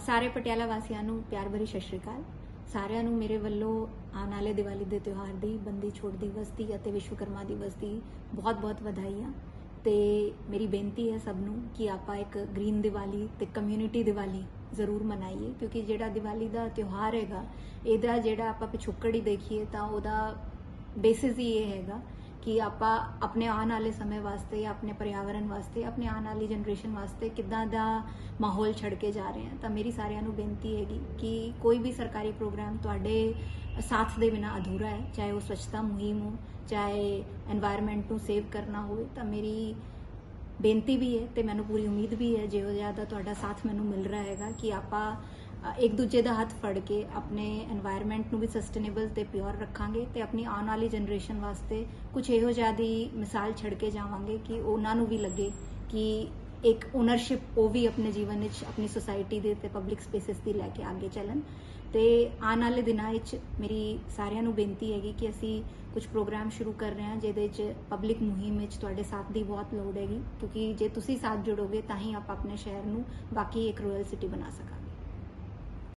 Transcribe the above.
ਸਾਰੇ ਪਟਿਆਲਾ ਵਾਸੀਆਂ ਨੂੰ ਪਿਆਰ ਭਰੀ ਸਤਿ ਸ਼੍ਰੀ ਅਕਾਲ। ਸਾਰਿਆਂ ਨੂੰ ਮੇਰੇ ਵੱਲੋਂ ਆਉਣ ਵਾਲੇ ਦੀਵਾਲੀ ਦੇ ਤਿਉਹਾਰ ਦੀ, ਬੰਦੀ ਛੋੜ ਦਿਵਸ ਦੀ ਅਤੇ ਵਿਸ਼ਵਕਰਮਾ ਦਿਵਸ ਦੀ ਬਹੁਤ-ਬਹੁਤ ਵਧਾਈਆਂ ਤੇ ਮੇਰੀ ਬੇਨਤੀ ਹੈ ਸਭ ਨੂੰ ਕਿ ਆਪਾਂ ਇੱਕ ਗ੍ਰੀਨ ਦੀਵਾਲੀ ਤੇ ਕਮਿਊਨਿਟੀ ਦੀਵਾਲੀ ਜ਼ਰੂਰ ਮਨਾਈਏ, ਕਿਉਂਕਿ ਜਿਹੜਾ ਦੀਵਾਲੀ ਦਾ ਤਿਉਹਾਰ ਹੈਗਾ, ਇਹਦਾ ਜਿਹੜਾ ਆਪਾਂ ਪਿਛੋਕੜ ਹੀ ਦੇਖੀਏ ਤਾਂ ਉਹਦਾ ਬੇਸਿਸ ਹੀ ਇਹ ਹੈਗਾ ਕਿ ਆਪਾਂ ਆਪਣੇ ਆਉਣ ਵਾਲੇ ਸਮੇਂ ਵਾਸਤੇ ਜਾਂ ਆਪਣੇ ਪਰਿਆਵਰਣ ਵਾਸਤੇ, ਆਪਣੇ ਆਉਣ ਵਾਲੀ ਜਨਰੇਸ਼ਨ ਵਾਸਤੇ ਕਿੱਦਾਂ ਦਾ ਮਾਹੌਲ ਛੱਡ ਕੇ ਜਾ ਰਹੇ ਹਾਂ। ਤਾਂ ਮੇਰੀ ਸਾਰਿਆਂ ਨੂੰ ਬੇਨਤੀ ਹੈਗੀ ਕਿ ਕੋਈ ਵੀ ਸਰਕਾਰੀ ਪ੍ਰੋਗਰਾਮ ਤੁਹਾਡੇ ਸਾਥ ਦੇ ਬਿਨਾ ਅਧੂਰਾ ਹੈ, ਚਾਹੇ ਉਹ ਸਵੱਛਤਾ ਮੁਹਿੰਮ ਹੋ, ਚਾਹੇ এনवायरमेंट ਨੂੰ ਸੇਵ ਕਰਨਾ ਹੋਵੇ, ਤਾਂ ਮੇਰੀ ਬੇਨਤੀ ਵੀ ਹੈ ਤੇ ਮੈਨੂੰ ਪੂਰੀ ਉਮੀਦ ਵੀ ਹੈ, ਜਿਹੋ ਜਿਹਾ ਦਾ ਤੁਹਾਡਾ ਸਾਥ ਮੈਨੂੰ ਮਿਲ ਰਿਹਾ ਹੈਗਾ ਕਿ ਆਪਾਂ ਇੱਕ ਦੂਜੇ ਦਾ ਹੱਥ ਫੜ ਕੇ ਆਪਣੇ এনवायरमेंट ਨੂੰ ਵੀ ਸਸਟੇਨੇਬਲ ਤੇ ਪਿਓਰ ਰੱਖਾਂਗੇ ਤੇ ਆਪਣੀ ਆਉਣ ਵਾਲੀ ਜਨਰੇਸ਼ਨ ਵਾਸਤੇ ਕੁਝ ਇਹੋ ਜਿਹਾ ਦੀ ਮਿਸਾਲ ਛੱਡ ਕੇ ਜਾਵਾਂਗੇ ਕਿ ਉਹਨਾਂ ਨੂੰ ਵੀ ਲੱਗੇ ਕਿ ਇੱਕ ਓਨਰਸ਼ਿਪ ਉਹ ਵੀ ਆਪਣੇ ਜੀਵਨ ਵਿੱਚ ਆਪਣੀ ਸੋਸਾਇਟੀ ਦੇ ਤੇ ਪਬਲਿਕ ਸਪੇਸਿਸ ਦੀ ਲੈ ਕੇ ਅੱਗੇ ਚੱਲਣ। ਤੇ ਆਉਣ ਵਾਲੇ ਦਿਨਾਂ ਵਿੱਚ ਮੇਰੀ ਸਾਰਿਆਂ ਨੂੰ ਬੇਨਤੀ ਹੈਗੀ ਕਿ ਅਸੀਂ ਕੁਝ ਪ੍ਰੋਗਰਾਮ ਸ਼ੁਰੂ ਕਰ ਰਹੇ ਹਾਂ, ਜਿਹਦੇ ਵਿੱਚ ਪਬਲਿਕ ਮੁਹਿੰਮ ਵਿੱਚ ਤੁਹਾਡੇ ਸਾਥ ਦੀ ਬਹੁਤ ਲੋੜ ਹੈਗੀ, ਕਿਉਂਕਿ ਜੇ ਤੁਸੀਂ ਸਾਥ ਜੁੜੋਗੇ ਤਾਂ ਹੀ ਆਪ ਆਪਣੇ ਸ਼ਹਿਰ ਨੂੰ ਬਾਕੀ ਇੱਕ ਰੋਇਲ ਸਿਟੀ ਬਣਾ ਸਕਾਂਗੇ।